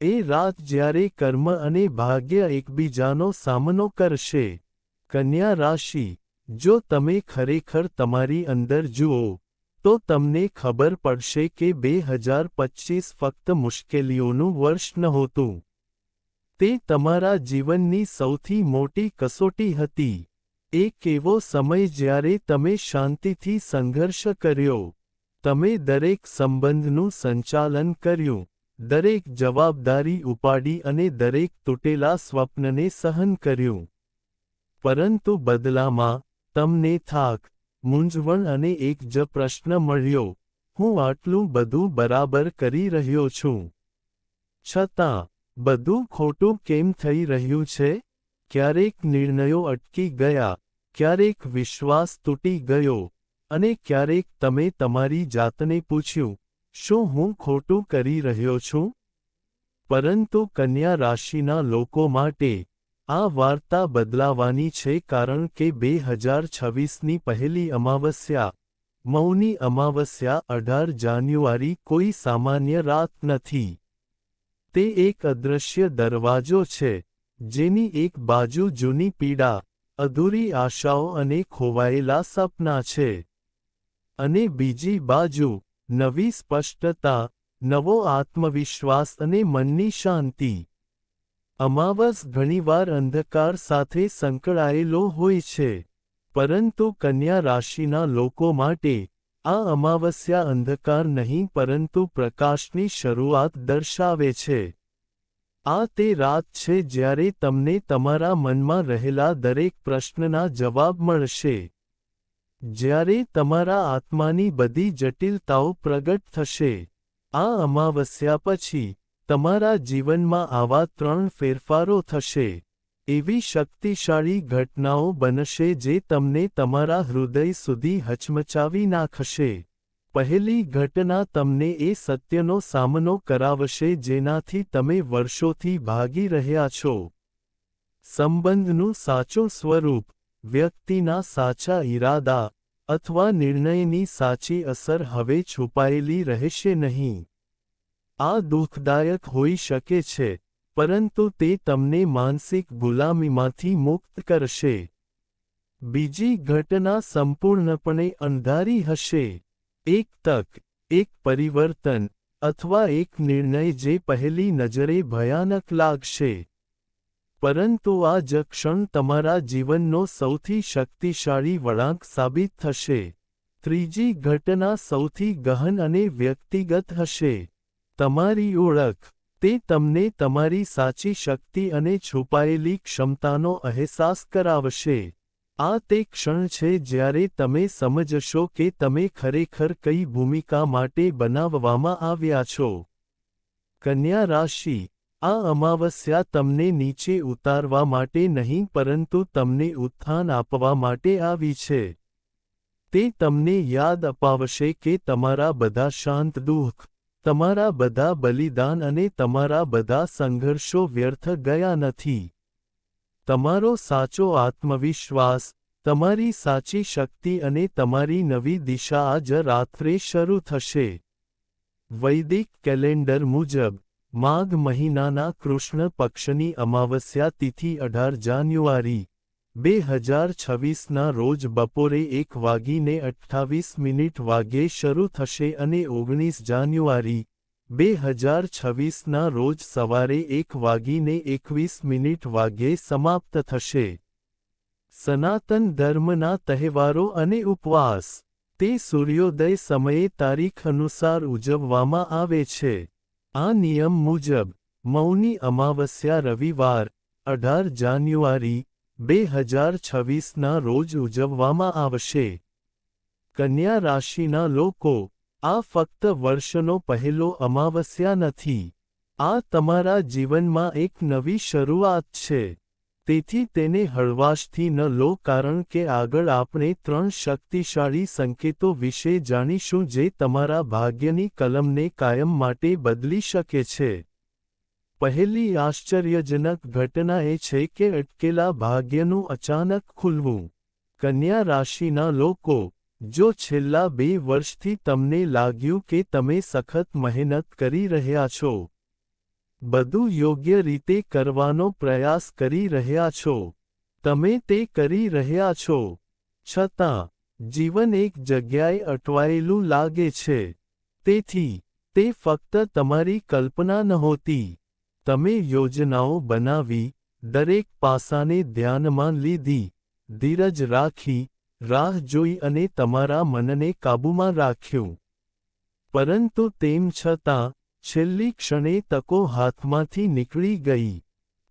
એ રાત જ્યારે કર્મ અને ભાગ્ય એકબીજાનો સામનો કરશે, કન્યા રાશિ, જો તમે ખરેખર તમારી અંદર જુઓ, તો તમને ખબર પડશે કે બે હજાર પચીસ ફક્ત મુશ્કેલીઓનું વર્ષ નહોતું. તે તમારા જીવનની સૌથી મોટી કસોટી હતી. એક એવો સમય જ્યારે તમે શાંતિથી સંઘર્ષ કર્યો, તમે દરેક સંબંધનું સંચાલન કર્યું. દરેક જવાબદારી ઉપાડી અને દરેક તૂટેલા સ્વપ્નને સહન કર્યું. પરંતુ બદલામાં, તમને થાક, મૂંઝવણ અને એક જ પ્રશ્ન મળ્યો, હું આટલું બધું બરાબર કરી રહ્યો છું. છતાં, બધું ખોટું કેમ થઈ રહ્યું છે? ક્યારેક નિર્ણયો અટકી ગયા, ક્યારેક વિશ્વાસ તૂટી ગયો, અને ક્યારેક તમે તમારી જાતને પૂછ્યું શું હું ખોટું કરી રહ્યો છું? પરંતુ કન્યા રાશિના લોકો માટે આ વાર્તા બદલાવાની છે કારણ કે બે હજાર છવ્વીસની પહેલી અમાવસ્યા, મૌની અમાવસ્યા અઢાર જાન્યુઆરી કોઈ સામાન્ય રાત નથી. તે એક અદૃશ્ય દરવાજો છે, જેની એક બાજુ જૂની પીડા, અધૂરી આશાઓ અને ખોવાયેલા સપના છે. અને બીજી બાજુ નવી સ્પષ્ટતા, નવો આત્મવિશ્વાસ અને મનની શાંતિ. અમાવસ ઘણીવાર અંધકાર સાથે સંકળાયેલો હોય છે, પરંતુ કન્યા રાશિના લોકો માટે આ અમાવસ્યા અંધકાર નહીં પરંતુ પ્રકાશની શરૂઆત દર્શાવે છે. આ તે રાત છે જ્યારે તમને તમારા મનમાં રહેલા દરેક પ્રશ્નના જવાબ મળશે. જ્યારે તમારા આત્માની બધી જટિલતાઓ પ્રગટ થશે, આ અમાવસ્યા પછી તમારા જીવનમાં આવા ત્રણ ફેરફારો થશે. એવી શક્તિશાળી ઘટનાઓ બનશે જે તમને તમારા હૃદય સુધી હચમચાવી નાખશે. પહેલી ઘટના તમને એ સત્યનો સામનો કરાવશે જેનાથી તમે વર્ષોથી ભાગી રહ્યા છો. સંબંધનું સાચું સ્વરૂપ, વ્યક્તિના સાચા ઈરાદા અથવા નિર્ણયની સાચી અસર હવે છુપાયેલી રહેશે નહીં. આ દુઃખદાયક હોઈ શકે છે, પરંતુ તે તમને માનસિક ગુલામીમાંથી મુક્ત કરશે. બીજી ઘટના સંપૂર્ણપણે અંધારી હશે. એક તક, એક પરિવર્તન, અથવા એક નિર્ણય જે પહેલી નજરે ભયાનક લાગશે. પરંતુ આ જ ક્ષણ તમારા જીવનનો સૌથી શક્તિશાળી વળાંક સાબિત થશે. ત્રીજી ઘટના સૌથી ગહન અને વ્યક્તિગત હશે. તમારી ઓળખ, તે તમને તમારી સાચી શક્તિ અને છુપાયેલી ક્ષમતાનો અહેસાસ કરાવશે. આ તે ક્ષણ છે જ્યારે તમે સમજશો કે તમે ખરેખર કઈ ભૂમિકા માટે બનાવવામાં આવ્યા છો. કન્યા રાશિ આ અમાવસ્યા તમને નીચે ઉતારવા માટે નહીં, પરંતુ તમને ઉત્થાન આપવા માટે આવી છે. તે તમને યાદ અપાવશે કે તમારા બધા શાંત દુઃખ, તમારા બધા બલિદાન અને તમારા બધા સંઘર્ષો વ્યર્થ ગયા નથી. તમારો સાચો આત્મવિશ્વાસ, તમારી સાચી શક્તિ અને તમારી નવી દિશા આજ રાત્રે શરૂ થશે. વૈદિક કેલેન્ડર મુજબ માઘ મહિનાના કૃષ્ણ પક્ષની અમાવસ્યા તિથિ અઢાર જાન્યુઆરી, બે હજાર છવ્વીસના રોજ બપોરે એક વાગીને અઠ્ઠાવીસ મિનિટ વાગ્યે શરૂ થશે અને ઓગણીસ જાન્યુઆરી, બે હજાર છવ્વીસના રોજ સવારે એક વાગીને એકવીસ મિનિટ વાગ્યે સમાપ્ત થશે. સનાતન ધર્મના તહેવારો અને ઉપવાસ, તે સૂર્યોદય સમયે તારીખ અનુસાર ઉજવવામાં આવે છે. આ નિયમ મુજબ, મૌની અમાવસ્યા રવિવાર, અઢાર જાન્યુઆરી, બે હજાર છવ્વીસના રોજ ઉજવવામાં આવશે. કન્યા રાશિના લોકો, આ ફક્ત વર્ષનો પહેલો અમાવસ્યા નથી, આ તમારા જીવનમાં એક નવી શરૂઆત છે. તેથી તેને હળવાશથી ન લો કારણ કે આગળ આપણે ત્રણ શક્તિશાળી સંકેતો વિશે જાણીશું જે તમારા ભાગ્યની કલમને કાયમ માટે બદલી શકે છે. પહેલી આશ્ચર્યજનક ઘટના એ છે કે અટકેલા ભાગ્યનું અચાનક ખુલવું. કન્યા રાશિના લોકો, જો છેલ્લા બે વર્ષથી તમને લાગ્યું કે તમે સખત મહેનત કરી રહ્યા છો બધું યોગ્ય રીતે કરવાનો પ્રયાસ કરી રહ્યા છો. તમે તે કરી રહ્યા છો. છતાં, જીવન એક જગ્યાએ અટવાયેલું લાગે છે. તેથી, તે ફક્ત તમારી કલ્પના નહોતી. તમે યોજનાઓ બનાવી, દરેક પાસાને ધ્યાનમાં લીધી, ધીરજ રાખી, રાહ જોઈ અને તમારા મનને કાબૂમાં રાખ્યું. પરંતુ તેમ છતાં છેલ્લી ક્ષણે તકો હાથમાંથી નીકળી ગઈ.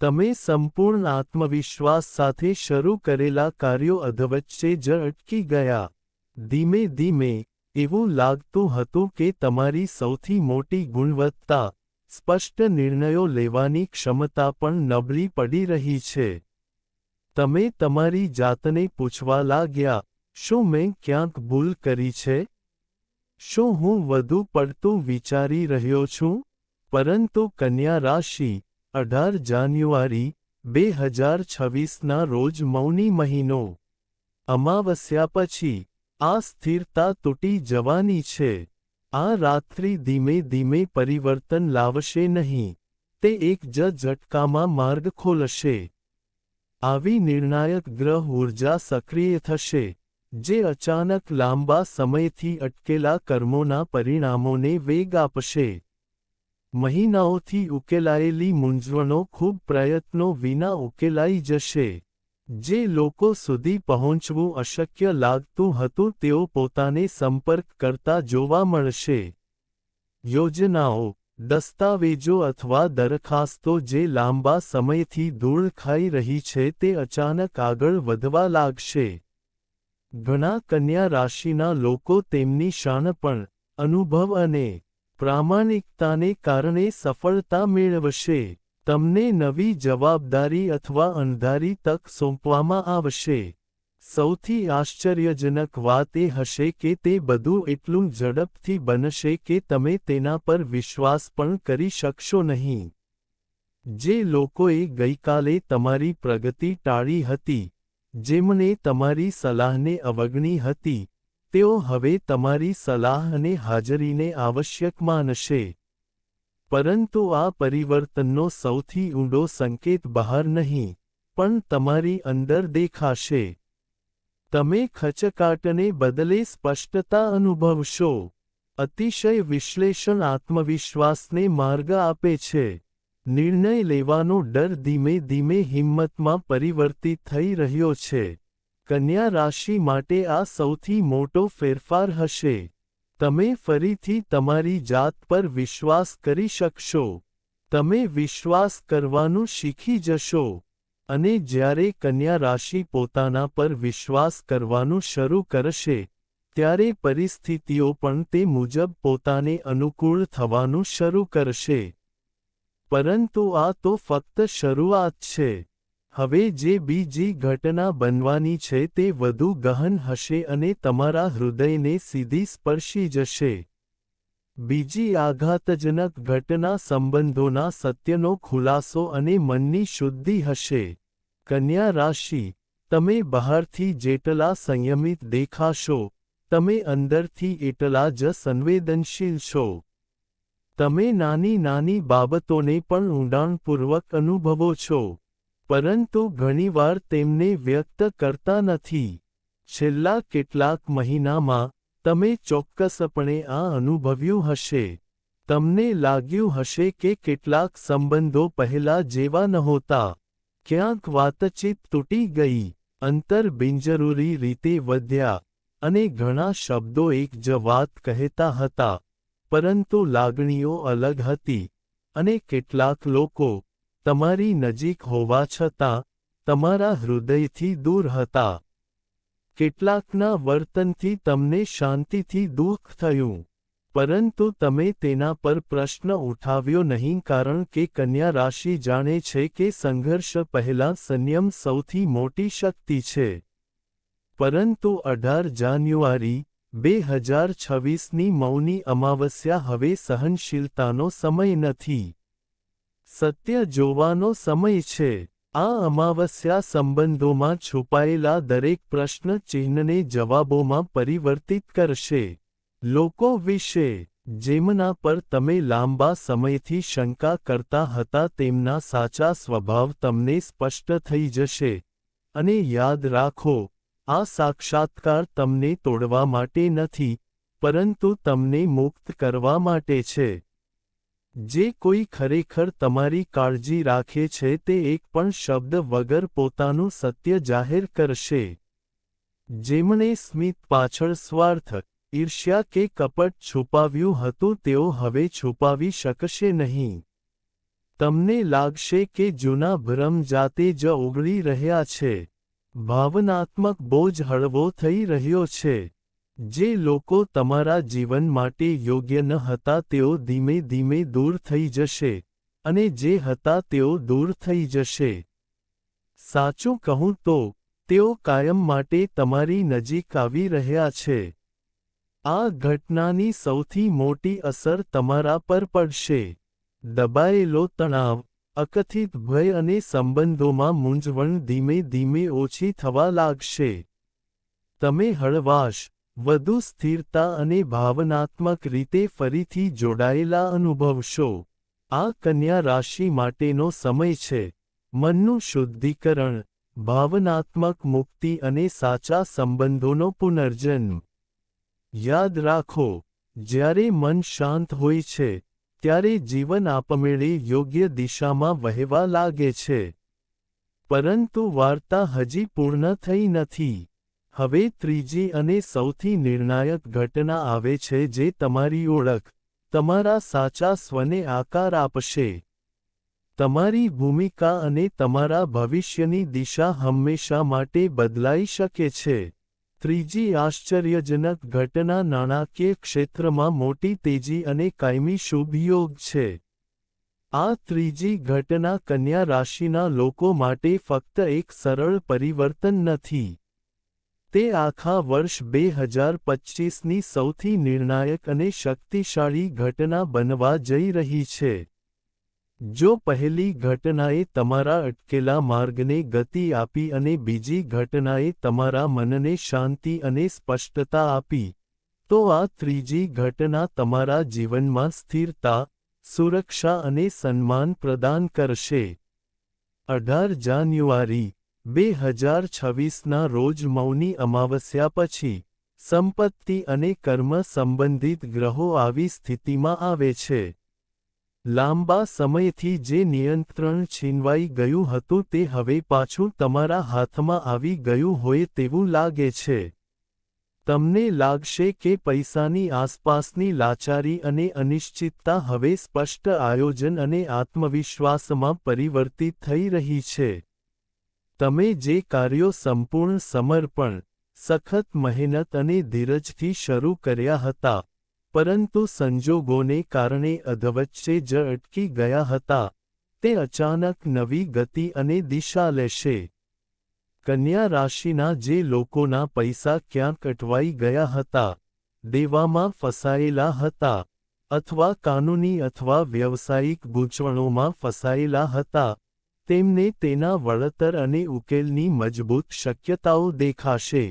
તમે સંપૂર્ણ આત્મવિશ્વાસ સાથે શરૂ કરેલા કાર્યો અધવચ્ચે જ અટકી ગયા. ધીમે ધીમે, એવું લાગતું હતું કે તમારી સૌથી મોટી ગુણવત્તા, સ્પષ્ટ નિર્ણયો લેવાની ક્ષમતા પણ નબળી પડી રહી છે. તમે તમારી જાતને પૂછવા લાગ્યા, શું મેં ક્યાંક ભૂલ કરી છે? શું હું વધુ પડતું વિચારી રહ્યો છું? પરંતુ કન્યા રાશિ, અઢાર જાન્યુઆરી, બે હજાર છવ્વીસના રોજ મૌની મહિનો. અમાવસ્યા પછી, આ સ્થિરતા તૂટી જવાની છે. આ રાત્રિ ધીમે ધીમે પરિવર્તન લાવશે નહીં. તે એક જ ઝટકામાં માર્ગ ખોલશે. આવી નિર્ણાયક ગ્રહ ઊર્જા સક્રિય થશે. જે અચાનક લાંબા સમયથી અટકેલા કર્મોના પરિણામોને વેગ આપશે. મહિનાઓથી ઉકેલાયેલી મૂંઝવણો ખૂબ પ્રયત્નો વિના ઉકેલાઈ જશે. જે લોકો સુધી પહોંચવું અશક્ય લાગતું હતું તેઓ પોતાને સંપર્ક કરતા જોવા મળશે. યોજનાઓ, દસ્તાવેજો અથવા દરખાસ્તો જે લાંબા સમયથી ધૂળ ખાઈ રહી છે તે અચાનક આગળ વધવા લાગશે. ઘણા કન્યા રાશિના લોકો તેમની શાણપણ અનુભવ અને પ્રામાણિકતાને કારણે સફળતા મેળવશે. તમને નવી જવાબદારી અથવા અણધારી તક સોંપવામાં આવશે. સૌથી આશ્ચર્યજનક વાત એ હશે કે તે બધું એટલું ઝડપથી બનશે કે તમે તેના પર વિશ્વાસ પણ કરી શકશો નહીં. જે લોકોએ ગઈકાલે તમારી પ્રગતિ ટાળી હતી જેમણે તમારી સલાહને અવગણી હતી, તેઓ હવે તમારી સલાહ અને હાજરીને આવશ્યક માનશે. પરંતુ આ પરિવર્તનનો સૌથી ઊંડો સંકેત બહાર નહીં, પણ તમારી અંદર દેખાશે. તમે ખચકાટને બદલે સ્પષ્ટતા અનુભવશો. અતિશય વિશ્લેષણ આત્મવિશ્વાસને માર્ગ આપે છે. નિર્ણય લેવાનો ડર ધીમે ધીમે હિંમતમાં પરિવર્તિત થઈ રહ્યો છે. કન્યા રાશિ માટે આ સૌથી મોટો ફેરફાર હશે. તમે ફરીથી તમારી જાત પર વિશ્વાસ કરી શકશો. તમે વિશ્વાસ કરવાનું શીખી જશો. અને જ્યારે કન્યા રાશિ પોતાના પર વિશ્વાસ કરવાનું શરૂ કરશે, ત્યારે પરિસ્થિતિઓ પણ તે મુજબ પોતાને અનુકૂળ થવાનું શરૂ કરશે. પરંતુ આ તો ફક્ત શરૂઆત છે. હવે જે બીજી ઘટના બનવાની છે તે વધુ ગહન હશે અને તમારા હૃદયને સીધી સ્પર્શી જશે. બીજી આઘાતજનક ઘટના સંબંધોના સત્યનો ખુલાસો અને મનની શુદ્ધિ હશે. કન્યા રાશિ, તમે બહારથી જેટલા સંયમિત દેખાશો, તમે અંદરથી એટલા જ સંવેદનશીલ છો. તમે નાની નાની બાબતોને પણ ઊંડાણપૂર્વક અનુભવો છો, પરંતુ ઘણીવાર તેમને વ્યક્ત કરતા નથી. છેલ્લા કેટલાક મહિનામાં, તમે ચોક્કસપણે આ અનુભવ્યું હશે. તમને લાગ્યું હશે કે કેટલાક સંબંધો પહેલા જેવા નહોતા. ક્યાંક વાતચીત તૂટી ગઈ, અંતર બિનજરૂરી રીતે વધ્યા, અને ઘણા શબ્દો એક જ વાત કહેતા હતા. પરંતુ લાગણીઓ અલગ હતી અને કેટલાક લોકો તમારી નજીક હોવા છતાં તમારા હૃદયથી દૂર હતા. કેટલાકના વર્તનથી તમને શાંતિથી દુઃખ થયું, પરંતુ તમે તેના પર પ્રશ્ન ઉઠાવ્યો નહીં કારણ કે કન્યા રાશિ જાણે છે કે સંઘર્ષ પહેલાં સંયમ સૌથી મોટી શક્તિ છે. પરંતુ અઢાર જાન્યુઆરી બે હજાર છવ્વીસની મૌની અમાવસ્યા હવે સહનશીલતાનો સમય નથી. સત્ય જોવાનો સમય છે. આ અમાવસ્યા સંબંધોમાં છુપાયેલા દરેક પ્રશ્ન ચિહ્નને જવાબોમાં પરિવર્તિત કરશે. લોકો વિશે, જેમના પર તમે લાંબા સમયથી શંકા કરતા હતા તેમના સાચા સ્વભાવ તમને સ્પષ્ટ થઈ જશે. અને યાદ રાખો આ સાક્ષાત્કાર તમને તોડવા માટે નથી, પરંતુ તમને મુક્ત કરવા માટે છે. જે કોઈ ખરેખર તમારી કાળજી રાખે છે તે એક પણ શબ્દ વગર પોતાનું સત્ય જાહેર કરશે. જેમણે સ્મિત પાછળ સ્વાર્થ, ઈર્ષ્યા કે કપટ છુપાવ્યું હતું તેઓ હવે છુપાવી શકશે નહીં. તમને લાગશે કે જૂના ભ્રમ જાતે જ ઓગળી રહ્યા છે. ભાવનાત્મક બોજ હળવો થઈ રહ્યો છે. જે લોકો તમારા જીવન માટે યોગ્ય ન હતા તેઓ ધીમે ધીમે દૂર થઈ જશે, અને જે હતા તેઓ દૂર થઈ જશે. સાચું કહું તો, તેઓ કાયમ માટે તમારી નજીક આવી રહ્યા છે. આ ઘટનાની સૌથી મોટી અસર તમારા પર પડશે. દબાયેલો તણાવ અકથિત ભય અને સંબંધોમાં મૂંઝવણ ધીમે ધીમે ઓછી થવા લાગશે. તમે હળવાશ, વધુ સ્થિરતા અને ભાવનાત્મક રીતે ફરીથી જોડાયેલા અનુભવશો. આ કન્યા રાશિ માટેનો સમય છે. મનનું શુદ્ધિકરણ, ભાવનાત્મક મુક્તિ અને સાચા સંબંધોનો પુનર્જન્મ. યાદ રાખો, જ્યારે મન શાંત હોય છે ત્યારે જીવન આપમેળે યોગ્ય દિશામાં વહેવા લાગે છે. પરંતુ વાર્તા હજી પૂર્ણ થઈ નથી. હવે ત્રીજી અને સૌથી નિર્ણાયક ઘટના આવે છે જે તમારી ઓળખ, તમારા સાચા સ્વને આકાર આપશે. તમારી ભૂમિકા અને તમારા ભવિષ્યની દિશા હંમેશા માટે બદલાઈ શકે છે. ત્રીજી આશ્ચર્યજનક ઘટના નાણાકીય ક્ષેત્રમાં મોટી તેજી અને કાયમી શુભયોગ છે. આ ત્રીજી ઘટના કન્યા રાશિના લોકો માટે ફક્ત એક સરળ પરિવર્તન નથી. તે આખા વર્ષ બે હજાર પચ્ચીસની સૌથી નિર્ણાયક અને શક્તિશાળી ઘટના બનવા જઈ રહી છે. જો પહેલી ઘટનાએ તમારા અટકેલા માર્ગને ગતિ આપી અને બીજી ઘટનાએ તમારા મનને શાંતિ અને સ્પષ્ટતા આપી, તો આ ત્રીજી ઘટના તમારા જીવનમાં સ્થિરતા, સુરક્ષા અને સન્માન પ્રદાન કરશે. અઢાર જાન્યુઆરી, બે હજાર છવ્વીસના રોજ મૌની અમાવસ્યા પછી, સંપત્તિ અને કર્મ સંબંધિત ગ્રહો આવી સ્થિતિમાં આવે છે. લાંબા સમયથી જે નિયંત્રણ છીનવાઈ ગયું હતું તે હવે પાછું તમારા હાથમાં આવી ગયું હોય તેવું લાગે છે. તમને લાગશે કે પૈસાની આસપાસની લાચારી અને અનિશ્ચિતતા હવે સ્પષ્ટ આયોજન અને આત્મવિશ્વાસમાં પરિવર્તિત થઈ રહી છે. તમે જે કાર્યો સંપૂર્ણ સમર્પણ, સખત મહેનત અને ધીરજથી શરૂ કર્યા હતા પરંતુ સંજોગોને કારણે અધવચ્ચે જ અટકી ગયા હતા. તે અચાનક નવી ગતિ અને દિશા લેશે. કન્યા રાશિના જે લોકોના પૈસા ક્યાંક અટવાઈ ગયા હતા, દેવામાં ફસાયેલા હતા અથવા કાનૂની અથવા વ્યવસાયિક ગૂંચવણોમાં ફસાયેલા હતા, તેમને તેના વળતર અને ઉકેલની મજબૂત શક્યતાઓ દેખાશે.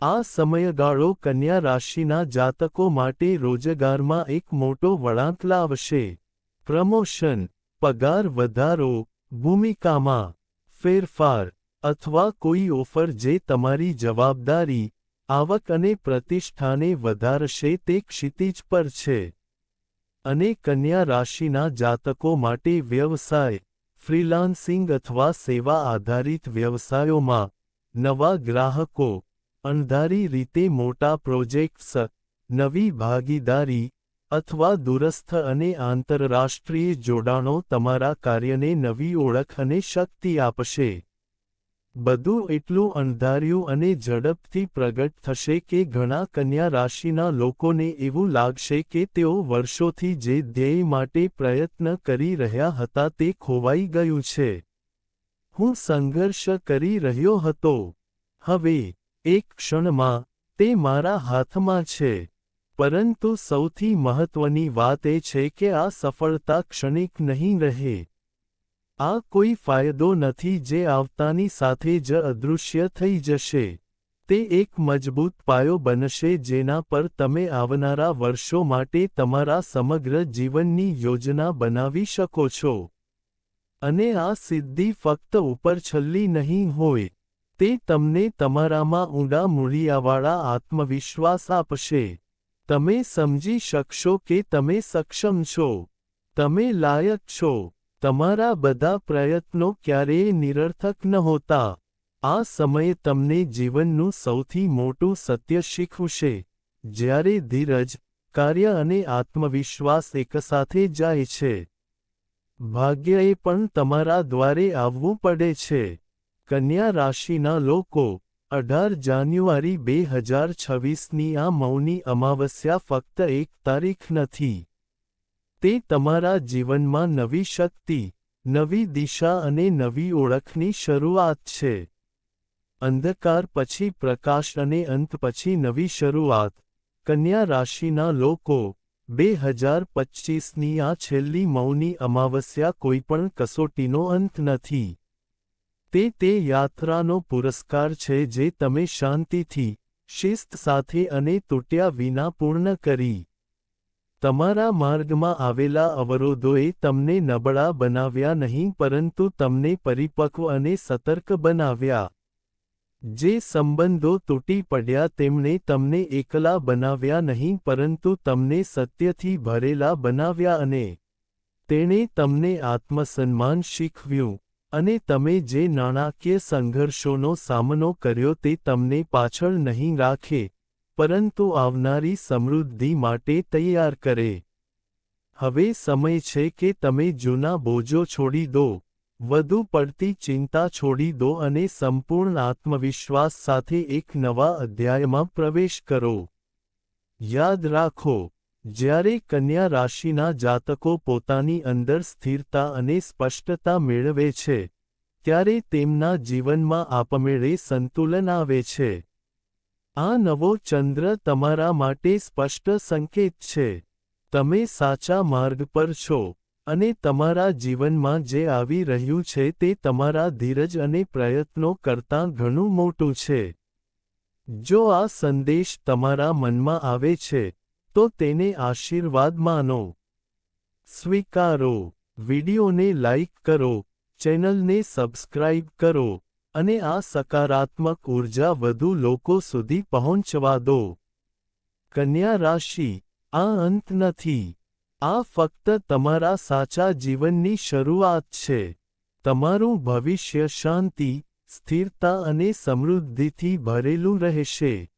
આ સમયગાળો કન્યા રાશિના જાતકો માટે રોજગારમાં એક મોટો વળાંક લાવશે. પ્રમોશન, પગાર વધારો, ભૂમિકામાં ફેરફાર અથવા કોઈ ઓફર જે તમારી જવાબદારી, આવક અને પ્રતિષ્ઠાને વધારશે તે ક્ષિતિજ પર છે. અને કન્યા રાશિના જાતકો માટે વ્યવસાય, ફ્રીલાન્સિંગ અથવા સેવા આધારિત વ્યવસાયોમાં નવા ગ્રાહકો અણધારી રીતે મોટા પ્રોજેક્ટ્સ, નવી ભાગીદારી અથવા દૂરસ્થ અને આંતરરાષ્ટ્રીય જોડાણો તમારા કાર્યને નવી ઓળખ અને શક્તિ આપશે. બધું એટલું અણધાર્યું અને ઝડપથી પ્રગટ થશે કે ઘણા કન્યા રાશિના લોકોને એવું લાગશે કે તેઓ વર્ષોથી જે ધ્યેય માટે પ્રયત્ન કરી રહ્યા હતા તે ખોવાઈ ગયું છે. હું સંઘર્ષ કરી રહ્યો હતો. હવે એક ક્ષણમાં, તે મારા હાથમાં છે. પરંતુ સૌથી મહત્વની વાત એ છે કે આ સફળતા ક્ષણિક નહીં રહે. આ કોઈ ફાયદો નથી જે આવતાની સાથે જ અદૃશ્ય થઈ જશે. તે એક મજબૂત પાયો બનશે જેના પર તમે આવનારા વર્ષો માટે તમારા સમગ્ર જીવનની યોજના બનાવી શકો છો. અને આ સિદ્ધિ ફક્ત ઉપરછલ્લી નહીં હોય. તે તમને તમારામાં ઊંડા મૂળિયાવાળા આત્મવિશ્વાસ આપશે. તમે સમજી શકશો કે તમે સક્ષમ છો. તમે લાયક છો. તમારા બધા પ્રયત્નો ક્યારેય નિરર્થક નહોતા આ સમયે તમને જીવનનું સૌથી મોટું સત્ય શીખવશે. જ્યારે ધીરજ, કાર્ય અને આત્મવિશ્વાસ એકસાથે જાય છે. ભાગ્યએ પણ તમારા દ્વારે આવવું પડે છે. કન્યા રાશિના લોકો, અઢાર જાન્યુઆરી બે હજાર છવ્વીસની આ મૌની અમાવસ્યા ફક્ત એક તારીખ નથી. તે તમારા જીવનમાં નવી શક્તિ, નવી દિશા અને નવી ઓળખની શરૂઆત છે. અંધકાર પછી પ્રકાશ અને અંત પછી નવી શરૂઆત. કન્યા રાશિના લોકો, બે હજાર પચ્ચીસની આ છેલ્લી મૌની અમાવસ્યા કોઈપણ કસોટીનો અંત નથી. તે તે યાત્રાનો પુરસ્કાર છે જે તમે શાંતિથી, શિસ્ત સાથે અને તૂટ્યા વિના પૂર્ણ કરી. તમારા માર્ગમાં આવેલા અવરોધોએ તમને નબળા બનાવ્યા નહીં પરંતુ તમને પરિપક્વ અને સતર્ક બનાવ્યા. જે સંબંધો તૂટી પડ્યા તેમણે તમને એકલા બનાવ્યા નહીં પરંતુ તમને સત્યથી ભરેલા બનાવ્યા અને તેણે તમને આત્મસન્માન શીખવ્યું. અને તમે જે નાણાકીય સંઘર્ષોનો સામનો કર્યો તે તમને પાછળ નહીં રાખે, પરંતુ આવનારી સમૃદ્ધિ માટે તૈયાર કરે. હવે સમય છે કે તમે જૂના બોજો છોડી દો, વધુ પડતી ચિંતા છોડી દો અને સંપૂર્ણ આત્મવિશ્વાસ સાથે એક નવા અધ્યાયમાં પ્રવેશ કરો. યાદ રાખો જ્યારે કન્યા રાશિના જાતકો પોતાની અંદર સ્થિરતા અને સ્પષ્ટતા મેળવે છે, ત્યારે તેમના જીવનમાં આપમેળે સંતુલન આવે છે. આ નવો ચંદ્ર તમારા માટે સ્પષ્ટ સંકેત છે. તમે સાચા માર્ગ પર છો અને તમારા જીવનમાં જે આવી રહ્યું છે તે તમારા ધીરજ અને પ્રયત્નો કરતાં ઘણું મોટું છે. જો આ સંદેશ તમારા મનમાં આવે છે તો તેને આશીર્વાદ માનો. સ્વીકારો. વિડિયોને લાઇક કરો. ચેનલને સબસ્ક્રાઇબ કરો. અને આ સકારાત્મક ઊર્જા વધુ લોકો સુધી પહોંચવા દો. કન્યા રાશિ. આ અંત નથી. આ ફક્ત તમારા સાચા જીવનની શરૂઆત છે. તમારું ભવિષ્ય શાંતિ, સ્થિરતા અને સમૃદ્ધિથી ભરેલું રહેશે.